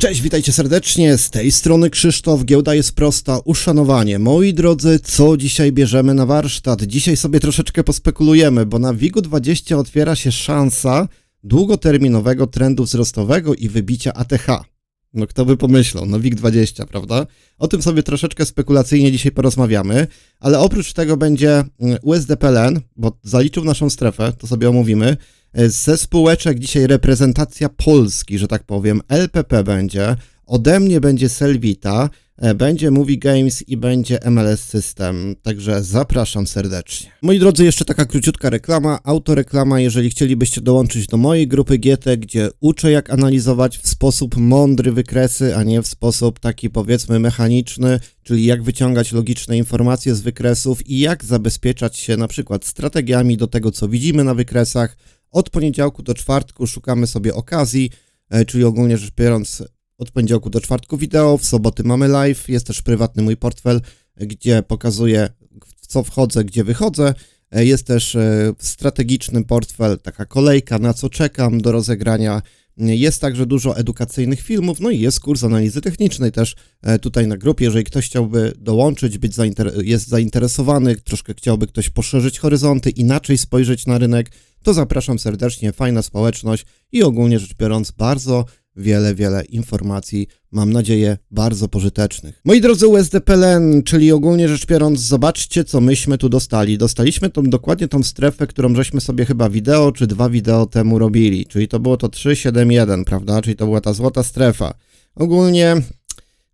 Cześć, witajcie serdecznie, z tej strony Krzysztof, giełda jest prosta, uszanowanie. Moi drodzy, co dzisiaj bierzemy na warsztat? Dzisiaj sobie troszeczkę pospekulujemy, bo na WIG-20 otwiera się szansa długoterminowego trendu wzrostowego i wybicia ATH. No kto by pomyślał, no WIG-20, prawda? O tym sobie troszeczkę spekulacyjnie dzisiaj porozmawiamy, ale oprócz tego będzie mm, USDPLN, bo zaliczył naszą strefę, to sobie omówimy. E, Ze spółeczek dzisiaj reprezentacja Polski, że tak powiem, LPP będzie, ode mnie będzie Selvita, e, będzie Movie Games i będzie MLS System, także zapraszam serdecznie. Moi drodzy, jeszcze taka króciutka reklama, autoreklama, jeżeli chcielibyście dołączyć do mojej grupy GT, gdzie uczę jak analizować w sposób mądry wykresy, a nie w sposób taki powiedzmy mechaniczny, czyli jak wyciągać logiczne informacje z wykresów i jak zabezpieczać się na przykład strategiami do tego, co widzimy na wykresach, od poniedziałku do czwartku szukamy sobie okazji, e, czyli ogólnie rzecz biorąc, od poniedziałku do czwartku wideo, w soboty mamy live, jest też prywatny mój portfel, e, gdzie pokazuję w co wchodzę, gdzie wychodzę. E, Jest też strategiczny portfel, taka kolejka, na co czekam do rozegrania. Jest także dużo edukacyjnych filmów, no i jest kurs analizy technicznej też tutaj na grupie. Jeżeli ktoś chciałby dołączyć, być zainter- jest zainteresowany, troszkę chciałby ktoś poszerzyć horyzonty, inaczej spojrzeć na rynek, to zapraszam serdecznie, fajna społeczność i ogólnie rzecz biorąc bardzo wiele, wiele informacji, mam nadzieję, bardzo pożytecznych. Moi drodzy USDPLN, czyli ogólnie rzecz biorąc, zobaczcie, co myśmy tu dostali. Dostaliśmy tą, dokładnie tą strefę, którą żeśmy sobie chyba wideo czy dwa wideo temu robili, czyli to było to 371, prawda, czyli to była ta złota strefa. Ogólnie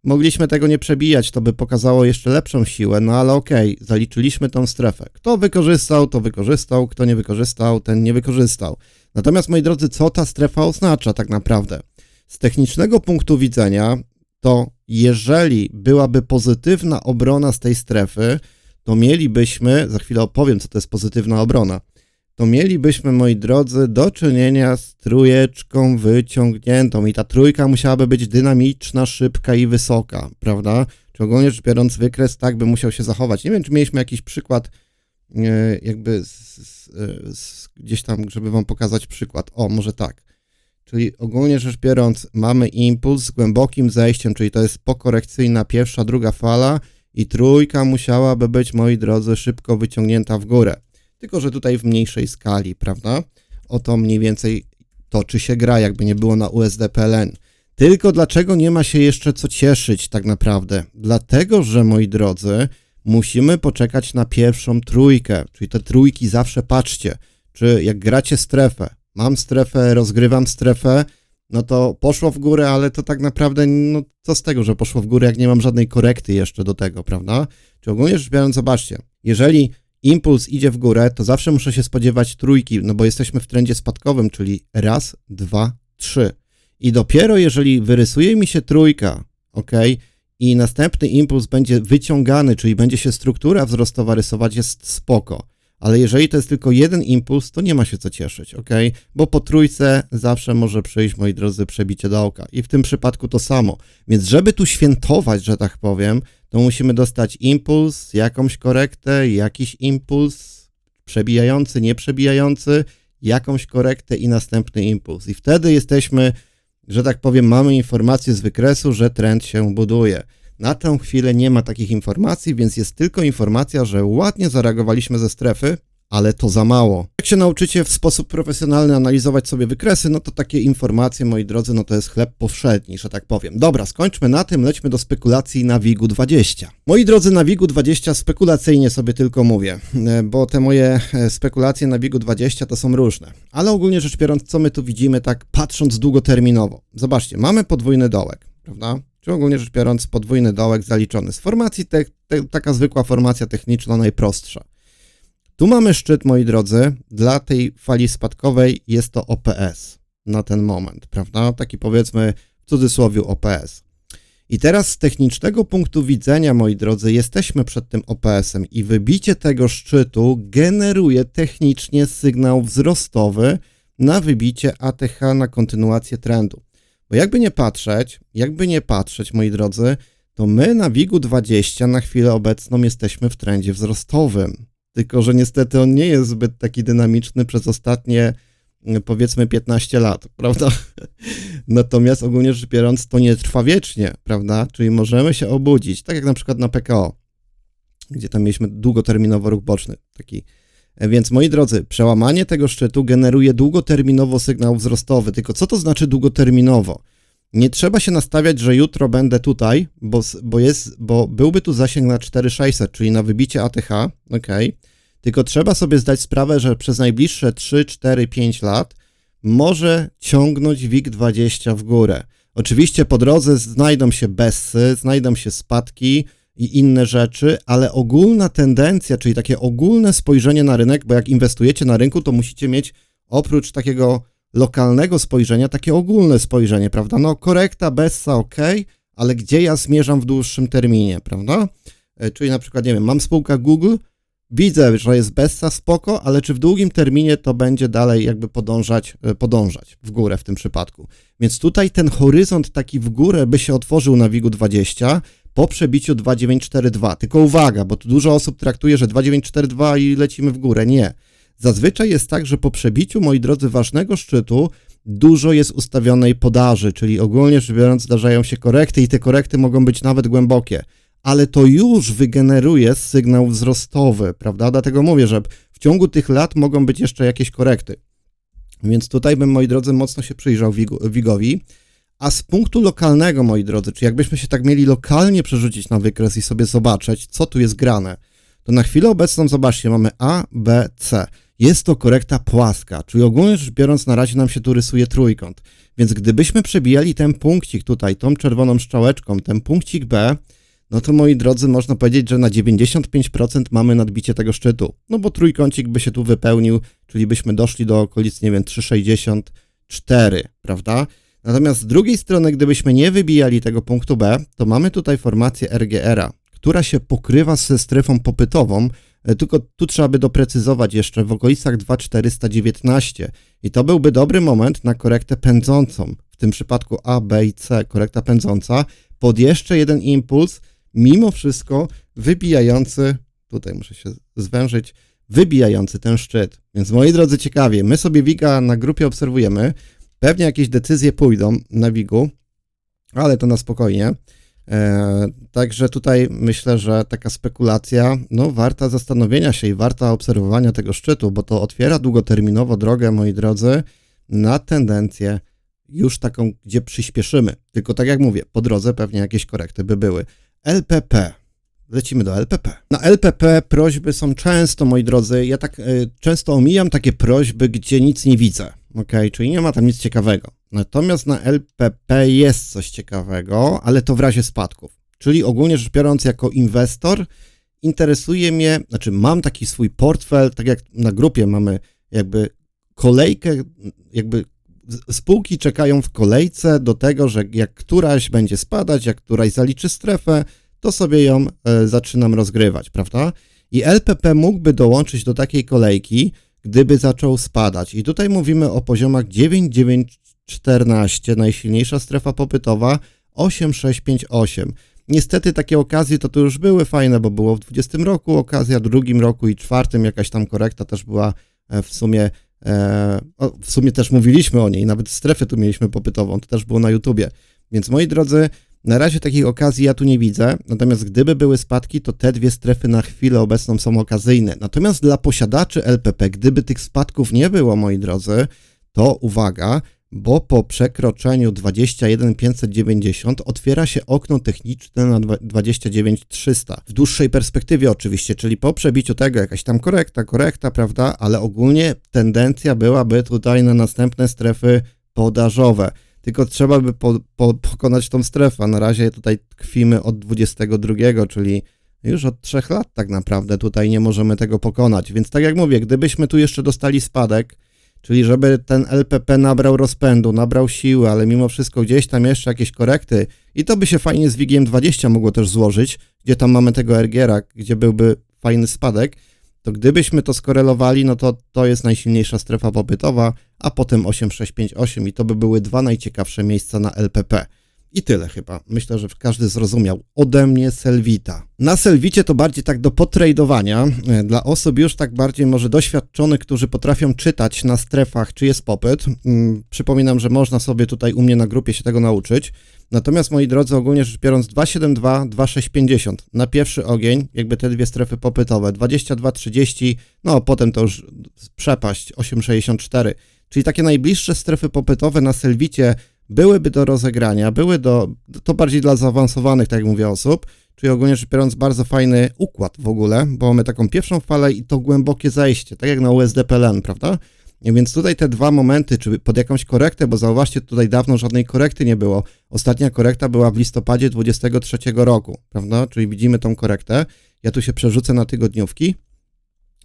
mogliśmy tego nie przebijać, to by pokazało jeszcze lepszą siłę, no ale okej, zaliczyliśmy tą strefę. Kto wykorzystał, to wykorzystał, kto nie wykorzystał, ten nie wykorzystał. Natomiast, moi drodzy, co ta strefa oznacza tak naprawdę? Z technicznego punktu widzenia, to jeżeli byłaby pozytywna obrona z tej strefy, to mielibyśmy, za chwilę opowiem, co to jest pozytywna obrona, to mielibyśmy, moi drodzy, do czynienia z trójeczką wyciągniętą i ta trójka musiałaby być dynamiczna, szybka i wysoka, prawda? Czy ogólnie rzecz biorąc, wykres tak by musiał się zachować. Nie wiem, czy mieliśmy jakiś przykład e, jakby z, z, z, gdzieś tam, żeby wam pokazać przykład. O, może tak. Czyli ogólnie rzecz biorąc, mamy impuls z głębokim zejściem, czyli to jest pokorekcyjna pierwsza, druga fala i trójka musiałaby być, moi drodzy, szybko wyciągnięta w górę. Tylko, że tutaj w mniejszej skali, prawda? O to mniej więcej toczy się gra, jakby nie było na USDPLN. Tylko dlaczego nie ma się jeszcze co cieszyć tak naprawdę? Dlatego, że moi drodzy, musimy poczekać na pierwszą trójkę, czyli te trójki zawsze patrzcie, czy jak gracie strefę, mam strefę, rozgrywam strefę, no to poszło w górę, ale to tak naprawdę, no co z tego, że poszło w górę, jak nie mam żadnej korekty jeszcze do tego, prawda? Czy ogólnie rzecz biorąc, zobaczcie, jeżeli impuls idzie w górę, to zawsze muszę się spodziewać trójki, no bo jesteśmy w trendzie spadkowym, czyli raz, dwa, trzy. I dopiero jeżeli wyrysuje mi się trójka, ok, i następny impuls będzie wyciągany, czyli będzie się struktura wzrostowa rysować, jest spoko. Ale jeżeli to jest tylko jeden impuls, to nie ma się co cieszyć, ok? Bo po trójce zawsze może przyjść, moi drodzy, przebicie do oka. I w tym przypadku to samo. Więc żeby tu świętować, że tak powiem, to musimy dostać impuls, jakąś korektę, jakiś impuls, przebijający, nieprzebijający, jakąś korektę i następny impuls. I wtedy jesteśmy, że tak powiem, mamy informację z wykresu, że trend się buduje. Na tę chwilę nie ma takich informacji, więc jest tylko informacja, że ładnie zareagowaliśmy ze strefy, ale to za mało. Jak się nauczycie w sposób profesjonalny analizować sobie wykresy, no to takie informacje, moi drodzy, no to jest chleb powszedni, że tak powiem. Dobra, skończmy na tym, lećmy do spekulacji na WIG-u 20. Moi drodzy, na WIG-u 20 spekulacyjnie sobie tylko mówię, e, bo te moje e, spekulacje na WIG-u 20 to są różne. Ale ogólnie rzecz biorąc, co my tu widzimy tak patrząc długoterminowo? Zobaczcie, mamy podwójny dołek, prawda? Czy ogólnie rzecz biorąc podwójny dołek zaliczony. Z formacji te, te, taka zwykła formacja techniczna, najprostsza. Tu mamy szczyt, moi drodzy. Dla tej fali spadkowej jest to OPS na ten moment, prawda? Taki powiedzmy w cudzysłowie OPS. I teraz z technicznego punktu widzenia, moi drodzy, jesteśmy przed tym OPS-em i wybicie tego szczytu generuje technicznie sygnał wzrostowy na wybicie ATH na kontynuację trendu. Bo jakby nie patrzeć, jakby nie patrzeć, moi drodzy, to my na WIG-u 20 na chwilę obecną jesteśmy w trendzie wzrostowym. Tylko, że niestety on nie jest zbyt taki dynamiczny przez ostatnie mm, powiedzmy 15 lat, prawda? Natomiast ogólnie rzecz biorąc, to nie trwa wiecznie, prawda? Czyli możemy się obudzić, tak jak na przykład na PKO, gdzie tam mieliśmy długoterminowo ruch boczny, taki. Więc moi drodzy, przełamanie tego szczytu generuje długoterminowo sygnał wzrostowy. Tylko co to znaczy długoterminowo? Nie trzeba się nastawiać, że jutro będę tutaj, bo, bo, jest, bo byłby tu zasięg na 4600, czyli na wybicie ATH, ok. Tylko trzeba sobie zdać sprawę, że przez najbliższe 3, 4, 5 lat może ciągnąć WIG20 w górę. Oczywiście po drodze znajdą się bessy, znajdą się spadki i inne rzeczy, ale ogólna tendencja, czyli takie ogólne spojrzenie na rynek, bo jak inwestujecie na rynku, to musicie mieć oprócz takiego lokalnego spojrzenia, takie ogólne spojrzenie, prawda? No korekta, bessa, ok, ale gdzie ja zmierzam w dłuższym terminie, prawda? E, Czyli na przykład, nie wiem, mam spółkę Google, widzę, że jest bessa, spoko, ale czy w długim terminie to będzie dalej jakby podążać, e, podążać w górę w tym przypadku. Więc tutaj ten horyzont taki w górę by się otworzył na WIG-u 20 po przebiciu 2942. Tylko uwaga, bo tu dużo osób traktuje, że 2942 i lecimy w górę. Nie. Zazwyczaj jest tak, że po przebiciu, moi drodzy, ważnego szczytu dużo jest ustawionej podaży, czyli ogólnie rzecz biorąc zdarzają się korekty i te korekty mogą być nawet głębokie, ale to już wygeneruje sygnał wzrostowy, prawda? Dlatego mówię, że w ciągu tych lat mogą być jeszcze jakieś korekty. Więc tutaj bym, moi drodzy, mocno się przyjrzał WIG-owi. A z punktu lokalnego, moi drodzy, czy jakbyśmy się tak mieli lokalnie przerzucić na wykres i sobie zobaczyć, co tu jest grane, to na chwilę obecną, zobaczcie, mamy A, B, C. Jest to korekta płaska, czyli ogólnie rzecz biorąc, na razie nam się tu rysuje trójkąt. Więc gdybyśmy przebijali ten punkcik tutaj, tą czerwoną strzałeczką, ten punkcik B, no to moi drodzy, można powiedzieć, że na 95% mamy nadbicie tego szczytu. No bo trójkącik by się tu wypełnił, czyli byśmy doszli do okolic, nie wiem, 3,64, prawda? Natomiast z drugiej strony, gdybyśmy nie wybijali tego punktu B, to mamy tutaj formację RGR-a, która się pokrywa ze strefą popytową, e, tylko tu trzeba by doprecyzować jeszcze w okolicach 2,419 i to byłby dobry moment na korektę pędzącą, w tym przypadku A, B i C, korekta pędząca, pod jeszcze jeden impuls, mimo wszystko wybijający, tutaj muszę się zwężyć, wybijający ten szczyt. Więc moi drodzy, ciekawie, my sobie Wiga na grupie obserwujemy, pewnie jakieś decyzje pójdą na Wigu, ale to na spokojnie. E, także tutaj myślę, że taka spekulacja, no warta zastanowienia się i warta obserwowania tego szczytu, bo to otwiera długoterminowo drogę, moi drodzy, na tendencję już taką, gdzie przyspieszymy. Tylko tak jak mówię, po drodze pewnie jakieś korekty by były. LPP. Lecimy do LPP. Na LPP prośby są często, moi drodzy, ja tak y, często omijam takie prośby, gdzie nic nie widzę, ok? Czyli nie ma tam nic ciekawego. Natomiast na LPP jest coś ciekawego, ale to w razie spadków. Czyli ogólnie rzecz biorąc, jako inwestor interesuje mnie, znaczy mam taki swój portfel, tak jak na grupie mamy jakby kolejkę, jakby spółki czekają w kolejce do tego, że jak któraś będzie spadać, jak któraś zaliczy strefę, to sobie ją e, zaczynam rozgrywać, prawda? I LPP mógłby dołączyć do takiej kolejki, gdyby zaczął spadać. I tutaj mówimy o poziomach 9,914, najsilniejsza strefa popytowa 8,658. Niestety takie okazje to tu już były fajne, bo było w 20 roku okazja, w drugim roku i czwartym jakaś tam korekta też była e, w sumie E, w sumie też mówiliśmy o niej, nawet strefę tu mieliśmy popytową, to też było na YouTubie. Więc moi drodzy, na razie takich okazji ja tu nie widzę, natomiast gdyby były spadki, to te dwie strefy na chwilę obecną są okazyjne. Natomiast dla posiadaczy LPP, gdyby tych spadków nie było, moi drodzy, to uwaga, bo po przekroczeniu 21590 otwiera się okno techniczne na dwa- 29300. W dłuższej perspektywie oczywiście, czyli po przebiciu tego jakaś tam korekta, korekta, prawda, ale ogólnie tendencja byłaby tutaj na następne strefy podażowe. Tylko trzeba by po, po, pokonać tą strefę. Na razie tutaj tkwimy od 22, czyli już od trzech lat tak naprawdę tutaj nie możemy tego pokonać. Więc tak jak mówię, gdybyśmy tu jeszcze dostali spadek, czyli żeby ten LPP nabrał rozpędu, nabrał siły, ale mimo wszystko gdzieś tam jeszcze jakieś korekty i to by się fajnie z WIGiem 20 mogło też złożyć, gdzie tam mamy tego RGR-a, gdzie byłby fajny spadek, to gdybyśmy to skorelowali, no to to jest najsilniejsza strefa popytowa, a potem 8658 i to by były dwa najciekawsze miejsca na LPP. I tyle chyba. Myślę, że każdy zrozumiał. Ode mnie Selvita. Na Selvicie to bardziej tak do potradowania. E, Dla osób już tak bardziej może doświadczonych, którzy potrafią czytać na strefach, czy jest popyt. Mm, Przypominam, że można sobie tutaj u mnie na grupie się tego nauczyć. Natomiast moi drodzy, ogólnie rzecz biorąc 272, 2650 na pierwszy ogień, jakby te dwie strefy popytowe, 2230, no potem to już przepaść 864, czyli takie najbliższe strefy popytowe na Selvicie byłyby do rozegrania, były do, to bardziej dla zaawansowanych, tak jak mówię, osób, czyli ogólnie rzecz biorąc bardzo fajny układ w ogóle, bo mamy taką pierwszą falę i to głębokie zejście, tak jak na USDPLN, prawda? Więc tutaj te dwa momenty, czy pod jakąś korektę, bo zauważcie, tutaj dawno żadnej korekty nie było. Ostatnia korekta była w listopadzie 23 roku, prawda? Czyli widzimy tą korektę. Ja tu się przerzucę na tygodniówki.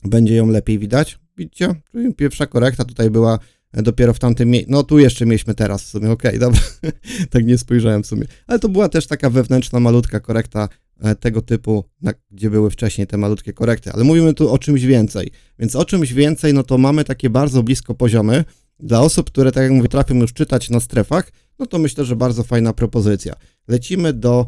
Będzie ją lepiej widać. Widzicie? Czyli pierwsza korekta tutaj była dopiero w tamtym miejscu. No tu jeszcze mieliśmy teraz w sumie, okej, dobra. tak nie spojrzałem w sumie. Ale to była też taka wewnętrzna, malutka korekta e, tego typu, na, gdzie były wcześniej te malutkie korekty. Ale mówimy tu o czymś więcej. Więc o czymś więcej, no to mamy takie bardzo blisko poziomy. Dla osób, które, tak jak mówię, trafią już czytać na strefach, no to myślę, że bardzo fajna propozycja. Lecimy do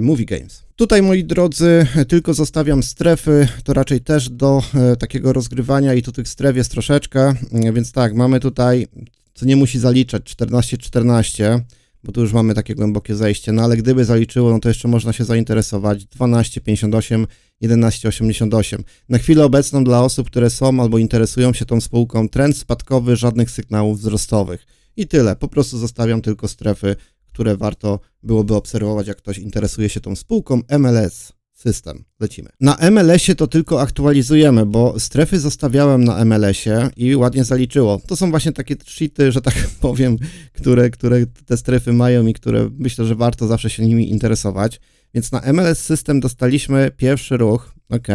Movie Games. Tutaj, moi drodzy, tylko zostawiam strefy, to raczej też do e, takiego rozgrywania i tu tych stref jest troszeczkę, e, więc tak, mamy tutaj, co nie musi zaliczać, 14-14, bo tu już mamy takie głębokie zejście, no ale gdyby zaliczyło, no to jeszcze można się zainteresować, 12-58, 11,88. Na chwilę obecną dla osób, które są albo interesują się tą spółką, trend spadkowy, żadnych sygnałów wzrostowych. I tyle, po prostu zostawiam tylko strefy, które warto byłoby obserwować, jak ktoś interesuje się tą spółką MLS. System. Lecimy. Na MLS-ie to tylko aktualizujemy, bo strefy zostawiałem na MLS-ie i ładnie zaliczyło. To są właśnie takie cheaty, że tak powiem, które, które te strefy mają i które myślę, że warto zawsze się nimi interesować. Więc na MLS System dostaliśmy pierwszy ruch, ok.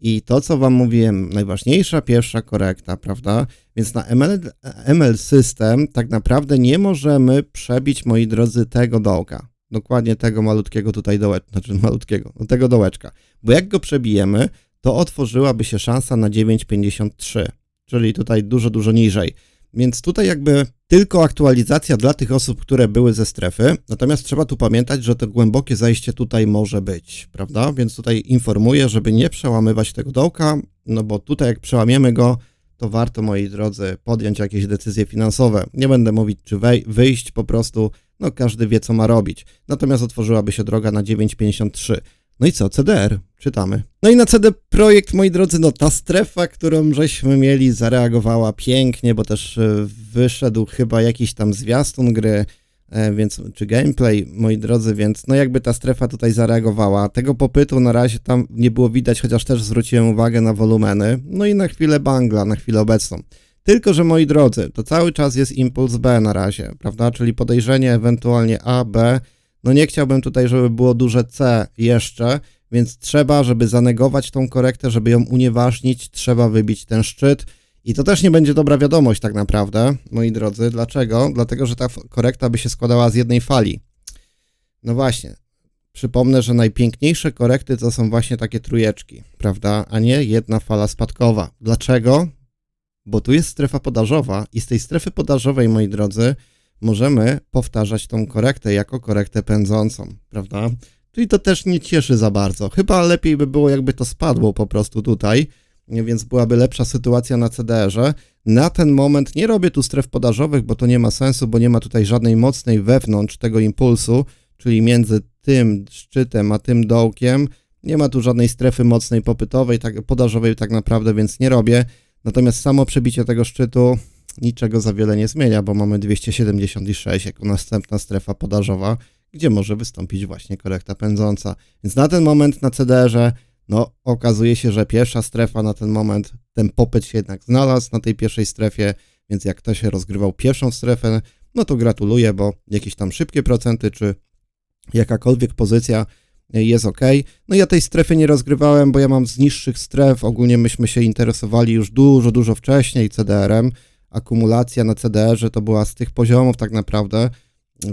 I to, co Wam mówiłem, najważniejsza pierwsza korekta, prawda? Więc na ML, ML System tak naprawdę nie możemy przebić, moi drodzy, tego dołka. Dokładnie tego malutkiego tutaj dołeczka, znaczy malutkiego, no tego dołeczka. Bo jak go przebijemy, to otworzyłaby się szansa na 9,53, czyli tutaj dużo, dużo niżej. Więc tutaj jakby tylko aktualizacja dla tych osób, które były ze strefy, natomiast trzeba tu pamiętać, że to głębokie zajście tutaj może być, prawda? Więc tutaj informuję, żeby nie przełamywać tego dołka, no bo tutaj jak przełamiemy go, to warto, moi drodzy, podjąć jakieś decyzje finansowe. Nie będę mówić, czy wej- wyjść, po prostu, no każdy wie, co ma robić. Natomiast otworzyłaby się droga na 9,53. No i co, CDR, czytamy. No i na CD Projekt, moi drodzy, no ta strefa, którą żeśmy mieli, zareagowała pięknie, bo też e, wyszedł chyba jakiś tam zwiastun gry, e, więc, czy gameplay, moi drodzy, więc no jakby ta strefa tutaj zareagowała. Tego popytu na razie tam nie było widać, chociaż też zwróciłem uwagę na wolumeny. No i na chwilę bangla, na chwilę obecną. Tylko, że moi drodzy, to cały czas jest impuls B na razie, prawda? Czyli podejrzenie ewentualnie A, B. No nie chciałbym tutaj, żeby było duże C jeszcze, więc trzeba, żeby zanegować tą korektę, żeby ją unieważnić, trzeba wybić ten szczyt. I to też nie będzie dobra wiadomość tak naprawdę, moi drodzy. Dlaczego? Dlatego, że ta korekta by się składała z jednej fali. No właśnie. Przypomnę, że najpiękniejsze korekty to są właśnie takie trójeczki, prawda? A nie jedna fala spadkowa. Dlaczego? Bo tu jest strefa podażowa i z tej strefy podażowej, moi drodzy, możemy powtarzać tą korektę jako korektę pędzącą, prawda? Czyli to też nie cieszy za bardzo. Chyba lepiej by było, jakby to spadło po prostu tutaj, więc byłaby lepsza sytuacja na CDR-ze. Na ten moment nie robię tu stref podażowych, bo to nie ma sensu, bo nie ma tutaj żadnej mocnej wewnątrz tego impulsu, czyli między tym szczytem a tym dołkiem. Nie ma tu żadnej strefy mocnej popytowej, tak, podażowej tak naprawdę, więc nie robię. Natomiast samo przebicie tego szczytu niczego za wiele nie zmienia, bo mamy 276 jako następna strefa podażowa, gdzie może wystąpić właśnie korekta pędząca. Więc na ten moment na CDR-ze, no okazuje się, że pierwsza strefa na ten moment, ten popyt się jednak znalazł na tej pierwszej strefie, więc jak ktoś rozgrywał pierwszą strefę, no to gratuluję, bo jakieś tam szybkie procenty, czy jakakolwiek pozycja jest ok. No ja tej strefy nie rozgrywałem, bo ja mam z niższych stref, ogólnie myśmy się interesowali już dużo, dużo wcześniej CDR-em, akumulacja na CDR-ze to była z tych poziomów tak naprawdę,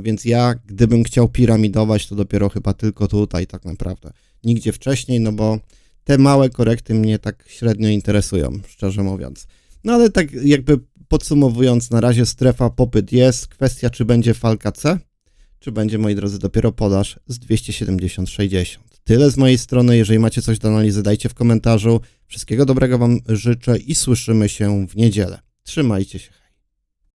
więc ja gdybym chciał piramidować, to dopiero chyba tylko tutaj tak naprawdę. Nigdzie wcześniej, no bo te małe korekty mnie tak średnio interesują, szczerze mówiąc. No ale tak jakby podsumowując, na razie strefa popyt jest, kwestia czy będzie falka C, czy będzie, moi drodzy, dopiero podaż z 270-60. Tyle z mojej strony. Jeżeli macie coś do analizy, dajcie w komentarzu. Wszystkiego dobrego Wam życzę i słyszymy się w niedzielę. Trzymajcie się.